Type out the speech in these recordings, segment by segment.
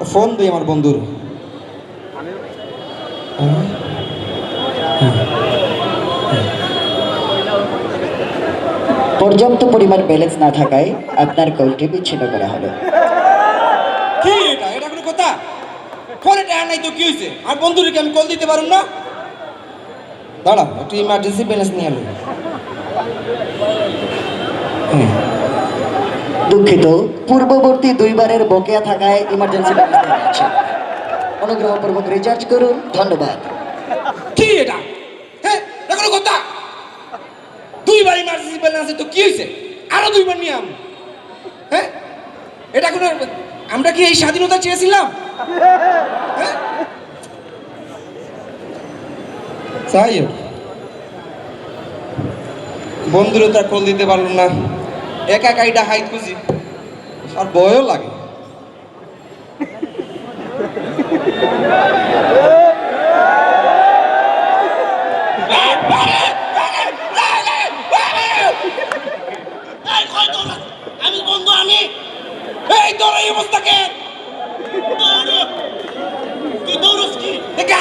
Phone দিই আমার বন্ধুর। পর্যাপ্ত পরিমাণ ব্যালেন্স না থাকায় আপনার কলটি বিচ্ছিন্ন করা হলো। কি এটা? এটা কোনো কথা? ফোনে টাকা নাই তো কি হয়েছে আর আমি কল দিতে পারুম না? দাঁড়া একটু ইমার্জেন্সি ব্যালেন্স নিয়ে এলো হ্যাঁ। দুঃখিত। পূর্ববর্তী দুইবারের বকেয়া থাকায় ইমার্জেন্সি দেওয়া হচ্ছে অনুগ্রহপূর্বক রিচার্জ করুন। ধন্যবাদ। কি এটা? কোনো কথা? দুইবার ইমার্জেন্সি ব্যালেন্স আছে তো কি হয়েছে? আরও দুইবার নিয়ে আম। হ্যাঁ এটা কোনো, আমরা কি এই স্বাধীনতা চেয়েছিলাম? হ্যাঁ যাই হোক। বন্ধুরও তার কল দিতে পারলাম না। একা একা এটা হাইট খুঁজি আর ভয়ও লাগে? আমি বন্ধু আমি। এই তোর এই অবস্থা কে? তুই দৌড়স কি? দেখাই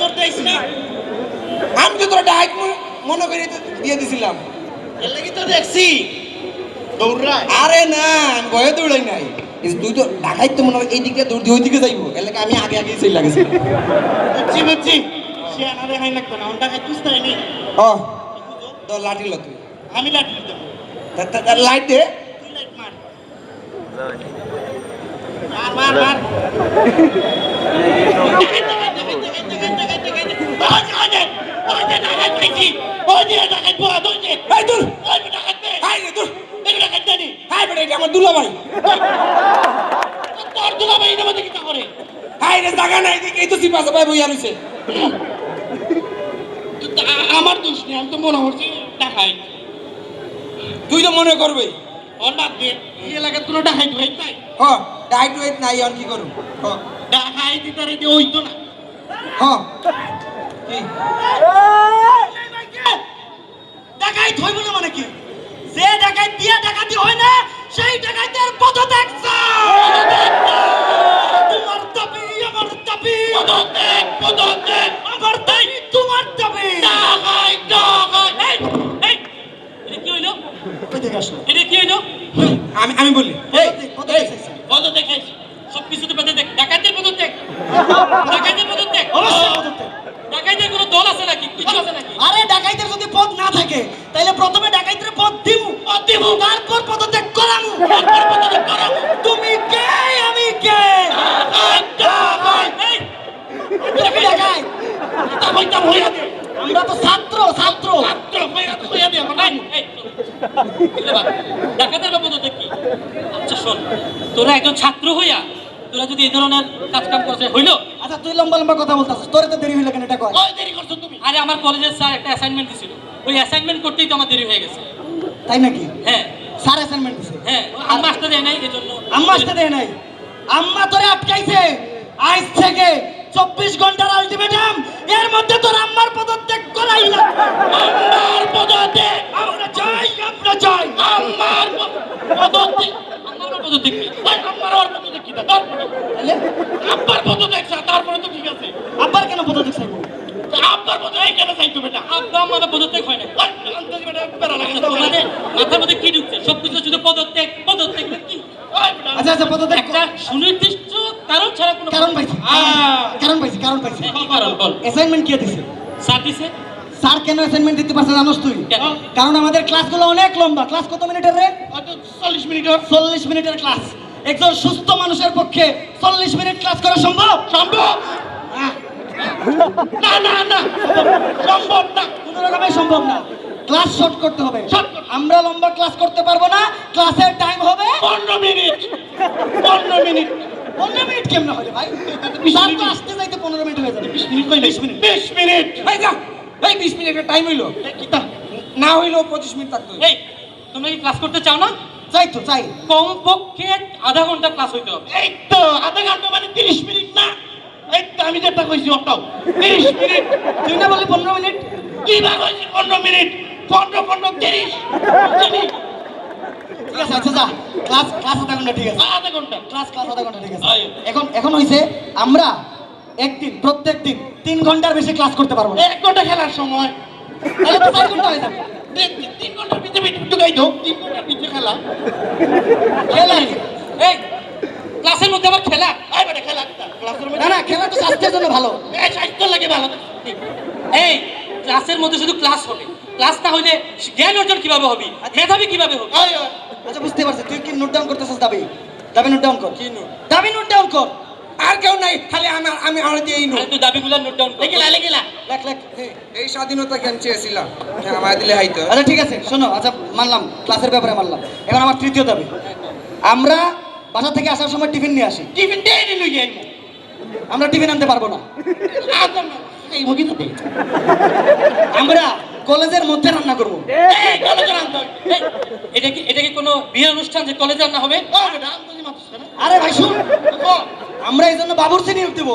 তোর দেখিস না? আমি তো তোর ডাইট মনে করে দিয়ে দিছিলাম। এর লাগি তো দেখছি। দৌড়ায়। আরে না আমি ভয়ে দৌড়াই নাই। তুই তো ঢাকাই তো মনে হয় এই দিকে দৌড় দিয়ে ওই দিকে যাইবো। এলাকা আমি আগে আগে চলে লাগেছি বুঝছি বুঝছি। সে না দেখাই লাগতো না ওটা খাই তুস্তাই নি ও তো লাঠি ল তুই আমি লাঠি দেবো লাইট দে। তুই লাইট মার। আমার দুলা ভাই তোর দুলাভাই এর মধ্যে কি তা করে? হাই রে জায়গা নাই এই তো সিপাশে ভাই বইয়া রইছে আমার দোষ নেই আমি তো মনে করছি ডাকাই তুই তো মনে করবে দিয়ে এই এলাকার কোনো ডাকাই নাই হ ডাইট ওয়েট নাই অন কি করুম হ ডাকাই দিতে রে তো না। হ ডাকাই থইব না মানে কি? যে ডাকাই দিয়া ডাকাতি হয় না সেই ডাকাইতের পদত্যাগ তোমার দাবি আমার দাবি পদত্যাগ পদত্যাগ আমার দাবি তোমার দাবি ডাকাই ডাকাই এই এই এটা কি হইল এটা কি হইল আমি আমি বলি এই এই পদত্যাগ খাইছি সব কিছুতে পদত্যাগ ডাকাতের পদত্যাগ ডাকাতের পদত্যাগ অবশ্যই পদত্যাগ। ডাকাতের কোনো দল আছে নাকি কিছু আছে নাকি আরে ডাকাইতের যদি পদ না থাকে তাহলে প্রথমে ডাকাইতের পদ দিমু পদ দিমু। তারপর পদত্যাগ করামু পদত্যাগ করাবো তুমি কে? আমি কে? তুমি ডাকাই আমরা তো ছাত্র ছাত্র। ডাকাতের বাবদ কি? আচ্ছা শোন তোরা একজন ছাত্র হইয়া তোরা যদি এই ধরনের কাজ কাম করছে হইল। আচ্ছা তুই লম্বা লম্বা কথা বলতাছিস তোরে তো দেরি হইল কেন এটা কয়? দেরি করছ তুমি? আরে আমার কলেজের স্যার একটা অ্যাসাইনমেন্ট দিছিল। ওই অ্যাসাইনমেন্ট করতেই তো আমার দেরি হয়ে গেছে। তাই নাকি? হ্যাঁ। অ্যাসাইনমেন্ট দিছে। হ্যাঁ আম্মা দেয় নাই এজন্য আম্মা দেয় নাই। আম্মা তোরে আটকাইছে। আজ থেকে চব্বিশ ঘণ্টার আলটিমেটাম এর মধ্যে তোর আম্মার পদত্যাগ করাই না আম্মার পদত্যাগ। আমরা চাই আমরা চাই। আম্মার পদত্যাগ। আম্মার পদত্যাগ কি? আম্মার পদত্যাগ কি? তার আব্বার পদত্যাগ তারপরে তো ঠিক আছে। আব্বার কেন পদত্যাগ চাইব? আব্বার পদত্যাগ কেন চাইতো বেটা আব্বা আমার পদত্যাগ হয় না আন্দাজ বেটা বেড়া লাগে তোমাদের মাথার মধ্যে কি ঢুকছে? সব শুধু পদত্যাগ পদত্যাগ কি? আচ্ছা আচ্ছা পদত্যাগ একটা সুনির্দিষ্ট কারণ ছাড়া কোনো কারণ পাইছি কারণ পাইছি কারণ পাইছি কারণ বল। অ্যাসাইনমেন্ট কে দিছে? স্যার দিছে? স্যার কেন অ্যাসাইনমেন্ট দিতে পারছে জানোস তুই? কারণ আমাদের ক্লাসগুলো অনেক লম্বা। ক্লাস কত মিনিটের রে? হয়তো চল্লিশ মিনিটের চল্লিশ মিনিটের ক্লাস। একজন সুস্থ মানুষের পক্ষে চল্লিশ মিনিট ক্লাস করা সম্ভব? সম্ভব। না না না সম্ভব না কোনো রকমে সম্ভব না ক্লাস শর্ট করতে হবে আমরা লম্বা ক্লাস করতে পারব না ক্লাসের টাইম হবে পনেরো মিনিট। পনেরো মিনিট পনেরো মিনিট কেমন হবে ভাই স্যার তো আসতে যাইতে পনেরো মিনিট হয়ে যাবে বিশ মিনিট কই বিশ মিনিট বিশ মিনিট এই যা এই 20 মিনিটের টাইম হইল না হইল 25 মিনিট থাকতো এই তোমরা কি ক্লাস করতে চাও না চাই তো চাই কমপক্ষে আধা ঘণ্টা ক্লাস হইতে হবে। এই তো আধা ঘণ্টা মানে তিরিশ মিনিট না? এই তো আমি যেটা কইছি ওটাও। তিরিশ মিনিট তুই না বললি পনেরো মিনিট? কি বা কইছি পনেরো মিনিট? পনেরো পনেরো তিরিশ। ঠিক আছে আচ্ছা যা। ক্লাস ক্লাস আধা ঘণ্টা ঠিক আছে। আধা ঘণ্টা। ক্লাস ক্লাস আধা ঘণ্টা ঠিক আছে। এখন এখন হইছে আমরা একদিন প্রত্যেক দিন তিন ঘণ্টার বেশি ক্লাস করতে পারব এক ঘণ্টা খেলার সময়। তাহলে তো চার ঘণ্টা হয়ে যাবে। তিন- তিন- তিন ঘণ্টার ভিতরে ঢুকাই দাও তিন ঘণ্টার ভিতরে খেলা। এই ক্লাসের মধ্যে আবার খেলা। আয় বেটা খেলা। না না খেলা তো স্বাস্থ্যের জন্য ভালো। স্বাস্থ্য লাগে ভালো। এই ক্লাসের মধ্যে শুধু ক্লাস হবে। ক্লাস না হইলে জ্ঞান অর্জন কীভাবে হবে? মেধাবী কীভাবে হবে? আচ্ছা বুঝতে পারছি। তুই কি নোট ডাউন করতেছিস দাবি? দাবি নোট ডাউন কর। কি নোট? দাবি নোট ডাউন কর। আর কেউ নাই খালি আমি আমি আমার দিয়ে এই আরে নোট তুই দাবিগুলো নোট ডাউন করে। গেলা লেগেলা লেখ লেখ এই স্বাধীনতা কেন চেয়েছিলাম। আমার দিলে হয়তো আচ্ছা ঠিক আছে শোনো আচ্ছা মানলাম ক্লাসের ব্যাপারে মানলাম। এখন আমার তৃতীয় দাবি। আমরা বাসা থেকে আসার সময় টিফিন নিয়ে আসি। টিফিন দিয়ে আমরা টিফিন আনতে পারব না। এই আমরা কলেজের মধ্যে রান্না করব। এটা কি এটা কি কোনো বিয়ে অনুষ্ঠান যে কলেজে রান্না হবে? আরে ভাই শুন আমরা এই জন্য বাবুর্চি নিয়োগ দেবো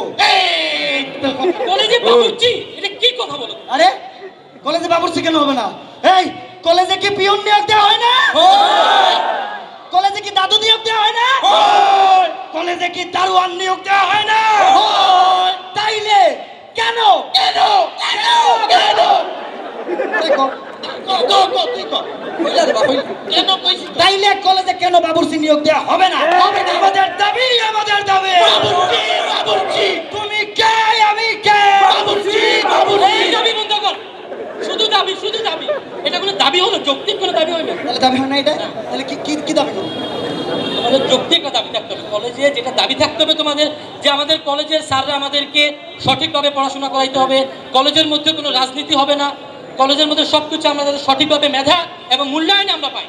কলেজে বাবুর্চি এটা কি কথা বলো? আরে কলেজে বাবুর্চি কেন হবে না? এই কলেজে কি পিয়ন নিয়োগ দেওয়া হয় না? কলেজে কি দাদু নিয়োগ দেওয়া হয় না? কলেজে কি দারোয়ান নিয়োগ দেওয়া হয় না? তাইলে কেন? কেন? কেন? কেন? তাইলে কলেজে কেন বাবুর্চি নিয়োগ দেওয়া হবে না? আমাদের দাবি আমাদের দাবি। বাবুর্চি বাবুর্চি। তুমি কে? আমি কে? বাবুর্চি বাবুর্চি। এই দাবি বন্ধ কর। শুধু দাবি শুধু দাবি। এটা কোনো দাবি হলো? যৌক্তিক কোনো দাবি হইবে তাহলে দাবি হয় না এটা? তাহলে কি কি কি দাবি? করব তোমাদের যৌক্তিক দাবি থাকতে হবে। কলেজে যেটা দাবি থাকতে হবে তোমাদের যে আমাদের কলেজের স্যাররা আমাদেরকে সঠিকভাবে পড়াশোনা করাইতে হবে। কলেজের মধ্যে কোনো রাজনীতি হবে না। কলেজের মধ্যে সব কিছু আমাদের সঠিকভাবে মেধা এবং মূল্যায়নে আমরা পাই।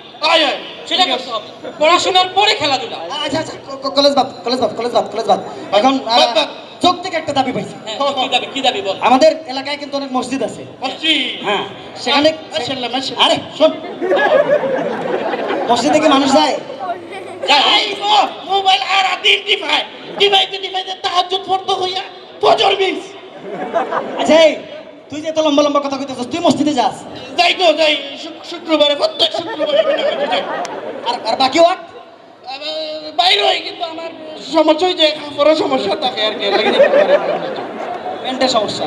সেটা করতে হবে। পড়াশোনার পরে খেলাধুলা। আচ্ছা আচ্ছা। কলেজ বাদ কলেজ বাদ কলেজ বাদ কলেজ বাদ। এখন একটা দাবি পাইছি। হ্যাঁ কি দাবি বল? আমাদের এলাকায় কিন্তু অনেক মসজিদ আছে। হ্যাঁ সেখানে আরে শোন। মসজিদে কি মানুষ যায়? মোবাইল আর দিন ডিভাই। ডিভাইতে ডিভাইতে তাহাজ্জুদ পড়তে হইয়া ফজর মিস। আচ্ছা তুই যে এত লম্বা লম্বা কথা কইতেছিস তুই মসজিদে যাস? যাই গো যাই। শুক- শুক্রবারে প্রত্যেক শুক্রবারে। আর আর বাকি ওয়াট বাইরে হয় কিন্তু আমার সমস্যা যায় সমস্যা থাকে আর কি এর লাগি যেতে পারি না। প্যান্টের সমস্যা।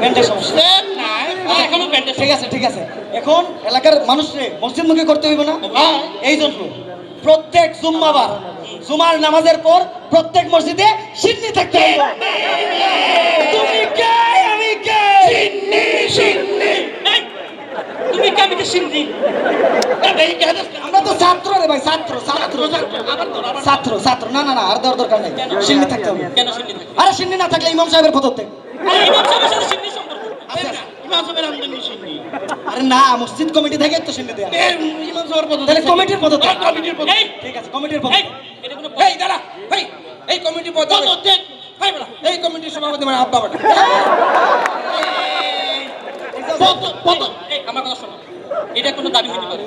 প্যান্টের সমস্যা। নাই এখনও প্যান্টের ঠিক আছে ঠিক আছে। এখন এলাকার মানুষরে মসজিদ মুখে করতে হইব না? হ্যাঁ। এই জন্য প্রত্যেক জুম্মাবার জুমার নামাজের পর প্রত্যেক মসজিদে সিন্নি থাকতে হইব তুমি কে? আমি কে? সিন্নি সিন্নি। এই, তুমি কি আমি কি সিন্নি আমরা তো ছাত্র রে ভাই ছাত্র ছাত্র ছাত্র ছাত্র না না না আর দেওয়ার দরকার নেই সিন্নি থাকতে হবে আরে সিন্নি না থাকলে ইমাম সাহেবের পদত্যাগ আরে না? আরে মসজিদ কমিটি থেকে তো সিন্নি দেয়া ইমাম সাহেবের পদ তাহলে কমিটির পদত্যাগ কমিটির পদ ঠিক আছে কমিটির এটা এই দাঁড়া এই এই কমিটি হবে। এই কমিটির সভাপতি মানে আব্বা বেটা আমার কথা শোনো এটা কোনো দাবি হতে পারে।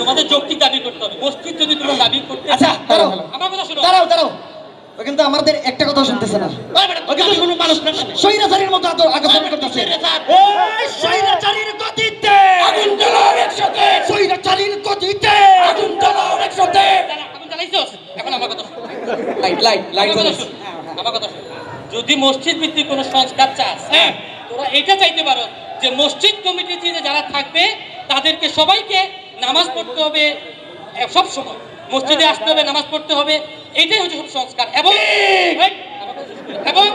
তোমাদের যৌক্তিক দাবি করতে হবে। মসজিদ যদি তোমরা দাবি করতে আচ্ছা দাঁড়াও। আমার কথা শোনো। দাঁড়াও দাঁড়াও। কিন্তু আমাদের একটা কথা শুনতেছে না। কোনো মানুষ। স্বৈরাচারীর মতো আদর আচরণ করতেছে। স্বৈরাচারীর গতিতে। আগুন জ্বালাও একসাথে স্বৈরাচারীর গতিতে। আগুন জ্বালাও একসাথে আগুন জ্বালাইছস? এখন আমার কথা লাইট লাইট লাইট আমার কথা শোন। আমার কথা শোন। যদি মসজিদ ভিত্তিক কোনো সংস্কার চাস হ্যাঁ। তোরা এটা চাইতে পারো যে মসজিদ কমিটিতে যারা থাকবে তাদেরকে সবাইকে নামাজ পড়তে হবে সব সময় মসজিদে আসতে হবে নামাজ পড়তে হবে এটাই হচ্ছে সব সংস্কার এবং। এবং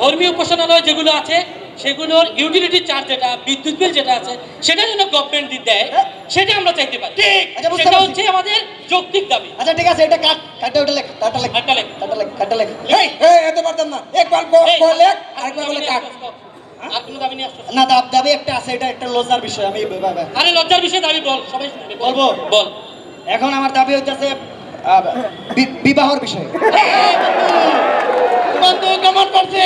ধর্মীয় উপাসনালয় যেগুলো আছে সেগুলোর ইউটিলিটি চার্জ যেটা বিদ্যুৎ বিল যেটা আছে সেটা যেন গভর্নমেন্ট দেয় সেটা আমরা চাইতে পারি ঠিক আচ্ছা, সেটা। হচ্ছে আমাদের যৌক্তিক দাবি আচ্ছা ঠিক আছে এটা কাট কাটে ওটা লেখ কাটা লেখ একটা লেখ। কাটা লেখ কাটা লেখ এই এই এত পারতাম না একবার বলে আর আরেকবার বলে কাট? আর কোনো দাবি নিয়ে আসছো? না দাব দাবি একটা আছে এটা একটা লজ্জার বিষয় আমি আরে লজ্জার বিষয়ে দাবি বল সবাই শুনবে বলব? বল। এখন আমার দাবি হইতেছে বিবাহর বিষয়। বন্ধু কেমন করছে?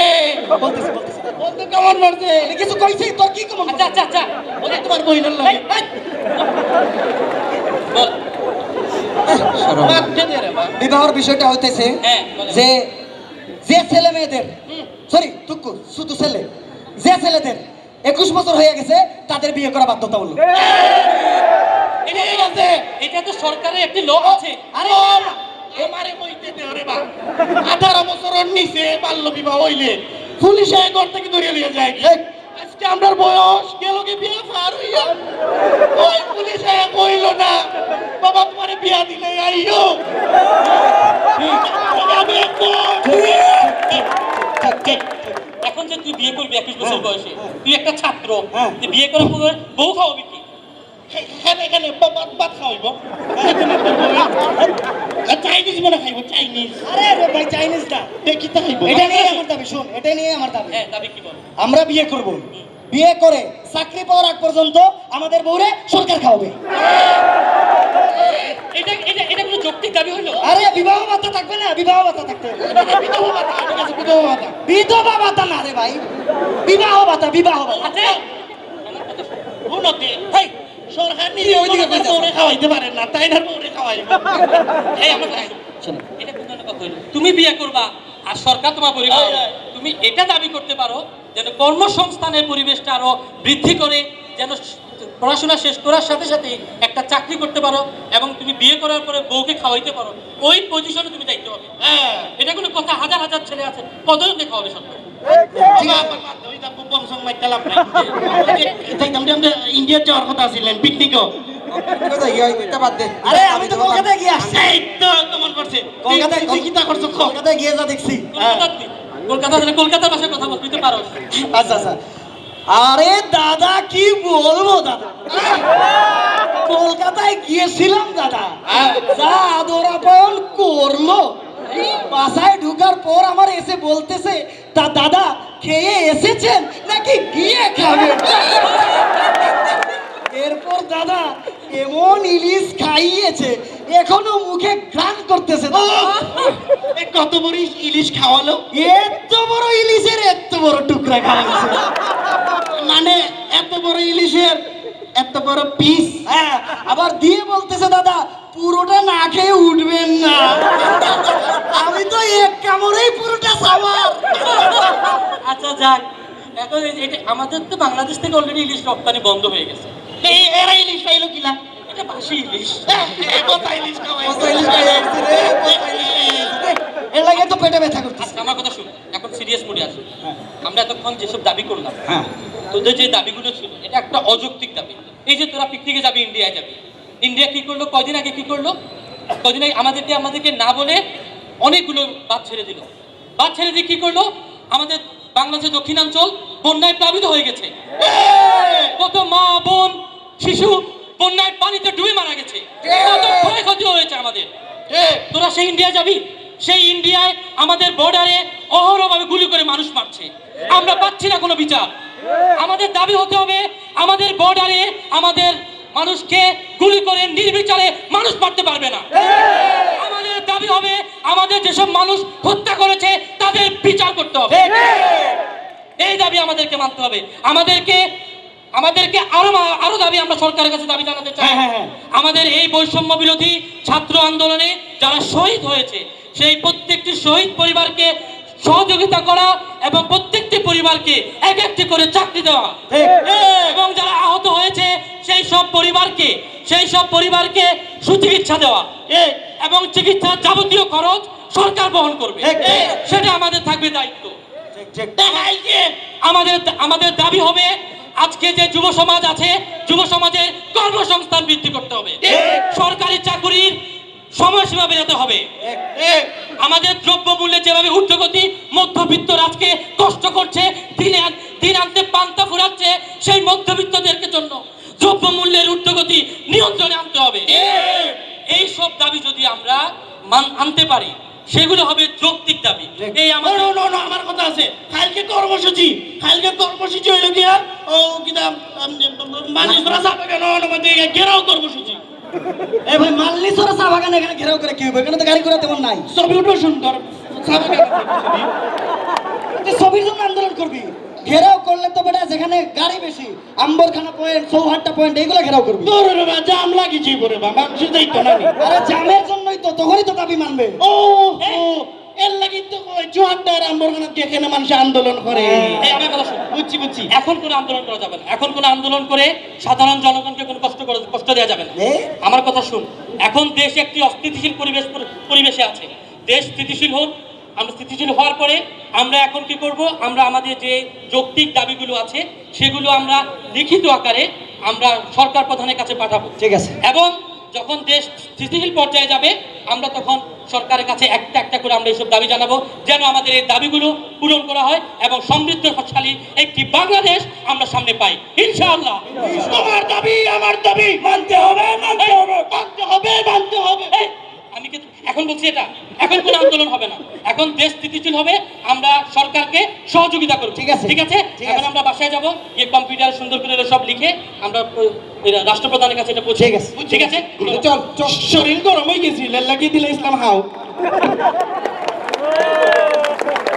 বলতেছি বলতেছি। বন্ধু কেমন করছে? কিছু কইছি তোর কি কমন আচ্ছা আচ্ছা আচ্ছা। বলে তোমার বহিনের লাগে। বল। বিবাহর বিষয়টা হইতেছে হ্যাঁ যে যে ছেলে মেয়েদের হুম। সরি টুকু শুধু ছেলে। যে ছেলেদের একুশ বছর হয়ে গেছে তাদের বিয়ে করা বাধ্যতামূলক। এটা ঠিক তো- আছে এটা তো সরকারের একটি ল আছে। আরে আমারে কইতে দে ওরে বা আঠারো বছরের নিচে বাল্য বিবাহ হইলে। পুলিশে ঘর থেকে ধরে নিয়ে যায়। আজকে আমরার বয়স গেল কি বিয়ে পার হইয়া? ওই পুলিশে কইল না বাবা তোমারে বিয়া দিলে আইও। আমি। এখন যে তুই বিয়ে করবি একুশ বছর বয়সে তুই একটা ছাত্র হ্যাঁ। তুই বিয়ে করার পর বউ খাওয়াবি কি? এখানে এখানে বাদ বাদ খাওয়াইব। চাইনিজ মনে খাইব চাইনিজ আরে রে ভাই চাইনিজ না। দেখি তাই এটা নিয়ে আমার দাবি শুন এটা নিয়ে আমার দাবি। হ্যাঁ দাবি কি বল? আমরা বিয়ে করব। বিয়ে করে চাকরি পাওয়ার আগ পর্যন্ত আমাদের বউরে সরকার খাওয়াবে। এটা দাবি হলো? আরে বিবাহ ভাতা থাকবে না বিবাহ ভাতা থাকতে হবে। বিধবা ভাতা ঠিক আছে বিধবা ভাতা। বিধবা ভাতা না রে ভাই। বিবাহ ভাতা বিবাহ ভাতা। আমার কথা হেই সরকার নিজে ওইদিকে বউরে খাওয়াইতে পারে না তাই না বউরে খাওয়াইব? এই আমার কথা শোন। এটা কোন কথা হলো তুমি বিয়ে করবা আর সরকার তোমার পরিবার। তুমি এটা দাবি করতে পারো যেন কর্মসংস্থানের পরিবেশটা আরও বৃদ্ধি করে যেন পড়াশোনা শেষ করার সাথে সাথে একটা চাকরি করতে পারো এবং তুমি বিয়ে করার পরে বউকে খাওয়াইতে পারো। ওই পজিশনে তুমি দায়িত্ব হবে। হ্যাঁ। এটা কোনো কথা হাজার হাজার ছেলে আছে কতজনকে খাওয়াবে সরকার। ইন্ডিয়া যাওয়ার কথা ছিলেন পিকনিকও। আরে আমি তো কলকাতায় গিয়ে আসছি। তো কেমন করছে। কলকাতায় তুই করছ কলকাতায় গিয়ে যা দেখছি। কলকাতার কলকাতা থেকে কলকাতার ভাষায় কথা বলতে পারো। আচ্ছা আচ্ছা। আরে দাদা কি বলব দাদা? কলকাতায় গিয়েছিলাম দাদা। যা আদর আপন করল। বাসায় ঢুকার পর আমার এসে বলতেছে তা দাদা খেয়ে এসেছেন? নাকি গিয়ে খাবেন? এরপর দাদা এমন ইলিশ খাইয়েছে এখনও মুখে ঘ্রাণ করতেছে। কত বড় ইলিশ খাওয়ালো? এত বড় ইলিশের এত বড় টুকরা খাওয়াইছে মানে এত বড় ইলিশের এত বড় পিস হ্যাঁ আবার দিয়ে বলতেছে দাদা পুরোটা না খেয়ে উঠবেন না। আমি তো এক কামড়েই পুরোটা সাবার আচ্ছা যাক। এখন এটা আমাদের তো বাংলাদেশ থেকে অলরেডি ইলিশ রপ্তানি বন্ধ হয়ে গেছে। এই এরা ইলিশ পাইলো কিনা এটা বাসি ইলিশ। এই কথা ইলিশ খাওয়াইছে? এর লাগে তো পেটে ব্যথা করতেছে। আচ্ছা আমার কথা শুন এখন সিরিয়াস মোডে আসি আমরা এতক্ষণ যেসব দাবি করলাম হ্যাঁ। তোদের যে দাবিগুলো ছিল এটা একটা অযৌক্তিক দাবি। এই যে তোরা পিকনিকে যাবি ইন্ডিয়ায় যাবি। ইন্ডিয়া কি করল কয়দিন আগে কি করল? কয়দিন আগে আমাদেরকে আমাদেরকে না বলে অনেকগুলো বাদ ছেড়ে দিল। বাদ ছেড়ে দিয়ে কি করল? আমাদের বাংলাদেশের দক্ষিণাঞ্চল বন্যায় প্লাবিত হয়ে গেছে। কত মা বোন শিশু বন্যায় পানিতে ডুবে মারা গেছে। কত ক্ষয়ক্ষতি হয়েছে আমাদের। তোরা সেই ইন্ডিয়া যাবি? সেই ইন্ডিয়ায় আমাদের বর্ডারে অহরভাবে গুলি করে মানুষ মারছে। আমরা পাচ্ছি না কোনো বিচার। আমাদের দাবি হতে হবে আমাদের বর্ডারে আমাদের মানুষকে গুলি করে নির্বিচারে মানুষ মারতে পারবে না। আমাদের দাবি হবে আমাদের যেসব মানুষ হত্যা করেছে তাদের বিচার করতে হবে। এই দাবি আমাদেরকে মানতে হবে। আমাদেরকে আমাদেরকে আরও আরও দাবি আমরা সরকারের কাছে দাবি জানাতে চাই। হ্যাঁ, হ্যাঁ, হ্যাঁ। আমাদের এই বৈষম্য বিরোধী ছাত্র আন্দোলনে যারা শহীদ হয়েছে সেই প্রত্যেকটি শহীদ পরিবারকে সহযোগিতা করা এবং প্রত্যেকটি পরিবারকে এক একটি করে চাকরি দেওয়া। এবং যারা আহত হয়েছে সেই সব পরিবারকে সেই সব পরিবারকে সুচিকিৎসা দেওয়া। এবং চিকিৎসার যাবতীয় খরচ সরকার বহন করবে। সেটা আমাদের থাকবে দায়িত্ব। আমাদের আমাদের দাবি হবে আজকে যে যুব সমাজ আছে যুব সমাজের কর্মসংস্থান বৃদ্ধি করতে হবে। সরকারি চাকুরির সময়সীমা বেরোতে হবে আমাদের দ্রব্য মূল্যে যেভাবে ঊর্ধ্বগতি মধ্যবিত্ত রাজকে কষ্ট করছে দিনে দিন আনতে পান্তা ফুরাচ্ছে সেই মধ্যবিত্তদেরকে জন্য দ্রব্য মূল্যের ঊর্ধ্বগতি নিয়ন্ত্রণে আনতে হবে এই সব দাবি যদি আমরা মান- আনতে পারি সেগুলো হবে যৌক্তিক দাবি এই আমার নো নো নো আমার কথা আছে কালকে কর্মসূচি কালকে কর্মসূচি হইল গিয়া ও কিনা মানুষ ধরা যাবে কেন আমাদের ঘেরাও কর্মসূচি এ ভাই মাল্লি সরা চা বাগান এখানে ঘেরাও করে এখানে তো গাড়ি ঘোড়া তেমন নাই। ছবি উঠো সুন্দর। ছবির জন্য আন্দোলন করবি। ঘেরাও করলে তো বেটা যেখানে গাড়ি বেশি আম্বরখানা পয়েন্ট চৌহাট্টা পয়েন্ট এইগুলো ঘেরাও করবি। তোর রে বা জাম লাগিছি পরে বা মানুষের দায়িত্ব না আরে জামের জন্যই তো তখনই তো দাবি মানবে। ও এর লাগি তো দেখে না মানুষ আন্দোলন করে? শুন বুঝছি বুঝছি। এখন কোনো আন্দোলন করা যাবে না। এখন কোনো আন্দোলন করে সাধারণ জনগণকে কোনো কষ্ট করে কষ্ট দেওয়া যাবে না। আমার কথা শুন এখন দেশ একটি অস্থিতিশীল পরিবেশ পরিবেশে আছে। দেশ স্থিতিশীল হোক আমরা স্থিতিশীল হওয়ার পরে আমরা এখন কি করব? আমরা আমাদের যে যৌক্তিক দাবিগুলো আছে সেগুলো আমরা লিখিত আকারে আমরা সরকার প্রধানের কাছে পাঠাবো। ঠিক আছে। এবং যখন দেশ স্থিতিশীল পর্যায়ে যাবে আমরা তখন সরকারের কাছে একটা একটা করে আমরা এইসব দাবি জানাব যেন আমাদের এই দাবিগুলো পূরণ করা হয় এবং সমৃদ্ধশালী একটি বাংলাদেশ আমরা সামনে পাই। ইনশাআল্লাহ। তোমার দাবি আমার দাবি। মানতে হবে মানতে হবে। মানতে হবে মানতে হবে। আমি কিন্তু এখন বলছি এটা এখন কোনো আন্দোলন হবে না এখন দেশ স্থিতিশীল হবে আমরা সরকারকে সহযোগিতা করব ঠিক আছে। ঠিক আছে এখন। আমরা বাসায় যাব গিয়ে কম্পিউটার সুন্দর করে সব লিখে আমরা রাষ্ট্রপ্রধানের কাছে এটা পৌঁছে গেছে। ঠিক আছে চল চল শরীর গরম হয়ে গেছি লাগিয়ে দিলে ইসলাম হাও